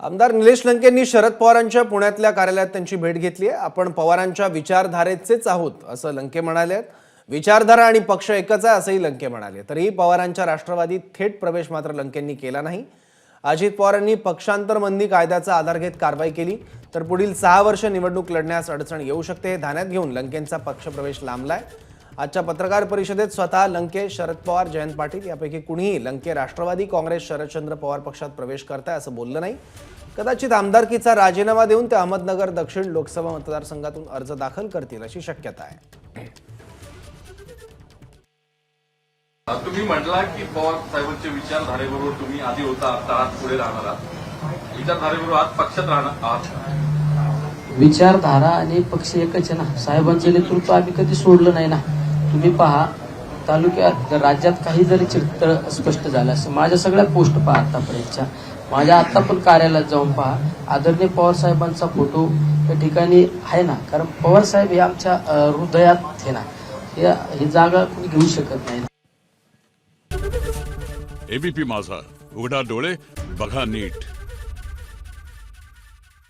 आमदार निलेश लंकेंनी शरद पवारांच्या पुण्यातल्या कार्यालयात त्यांची भेट घेतली आहे. आपण पवारांच्या विचारधारेचेच आहोत असं लंके म्हणाले आहेत. विचारधारा आणि पक्ष एकच आहे असंही लंके म्हणाले तरीही पवारांच्या राष्ट्रवादीत थेट प्रवेश मात्र लंकेंनी केला नाही. अजित पवारांनी पक्षांतरबंदी कायद्याचा आधार घेत कारवाई केली. तर पुढील सहा वर्ष निवडणूक लढण्यास अडचण येऊ शकते हे ध्यानात घेऊन लंकेंचा पक्षप्रवेश लांबलाय. आजच्या पत्रकार परिषदेत स्वतः लंके शरद पवार जयंत पाटील यापैकी कुणीही लंके राष्ट्रवादी काँग्रेस शरदचंद्र पवार पक्षात प्रवेश करताय असं बोललं नाही. कदाचित आमदारकीचा राजीनामा देऊन ते अहमदनगर दक्षिण लोकसभा मतदारसंघातून अर्ज दाखल करतील अशी शक्यता आहे. तुम्ही म्हटला की पवार साहेबांच्या विचारधारेबरोबर तुम्ही आधी होता आता आज पुढे राहणार आहात. विचारधारेबरोबर आज पक्षात राहणार आहात. विचारधारा आणि पक्ष एकच आहे ना. साहेबांचं नेतृत्व आम्ही कधी सोडलं नाही ना. तुम्ही पहा तालुक्यात राज्यात काही जरी चित्र स्पष्ट झालं असं माझ्या सगळ्या पोस्ट पहा आतापर्यंतच्या. माझ्या आता पण कार्यालयात जाऊन पहा. आदरणीय पवार साहेबांचा फोटो त्या ठिकाणी आहे ना. कारण पवार साहेब हे आमच्या हृदयात आहे ना. ही जागा कोणी घेऊ शकत नाही. एबीपी माझा. उघडा डोळे बघा नीट.